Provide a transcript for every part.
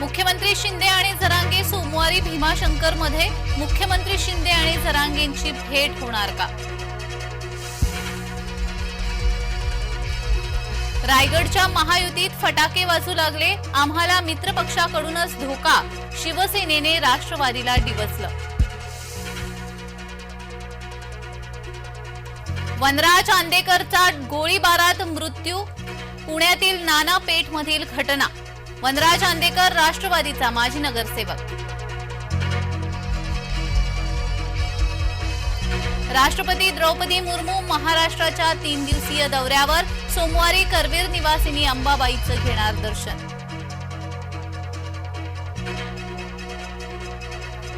मुख्यमंत्री शिंदे आणि जरांगे सोमवारी भीमाशंकरमध्ये मुख्यमंत्री शिंदे आणि जरांगेंची भेट होणार का? रायगडच्या महायुतीत फटाके वाजू लागले. आम्हाला मित्रपक्षाकडूनच धोका. शिवसेनेने राष्ट्रवादीला डिवचलं. वनराज आंदेकरचा गोळीबारात मृत्यू. पुण्यातील नाना पेठमधील घटना. वनराज आंदेकर राष्ट्रवादीचा माजी नगरसेवक. राष्ट्रपती द्रौपदी मुर्मू महाराष्ट्राच्या तीन दिवसीय दौऱ्यावर सोमवारी करवीर निवासिनी अंबाबाईचं घेणार दर्शन.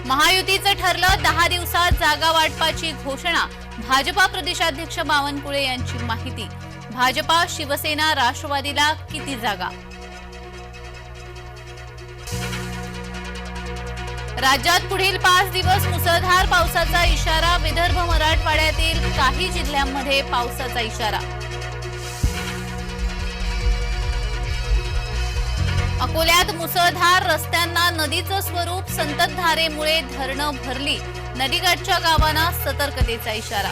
महायुतीचं ठरलं दहा दिवसात जागा वाटपाची घोषणा भाजपा प्रदेशाध्यक्ष बावनकुळे यांची माहिती. भाजपा शिवसेना राष्ट्रवादीला किती जागा? राज्यात पुढील पाच दिवस मुसळधार पावसाचा इशारा विदर्भ मराठवाड्यातील काही जिल्ह्यांमध्ये पावसाचा इशारा. अकोल्यात मुसळधार रस्त्यांना नदीचं स्वरूप संततधारेमुळे धरणं भरली. नदीकाठच्या गावांना सतर्कतेचा इशारा.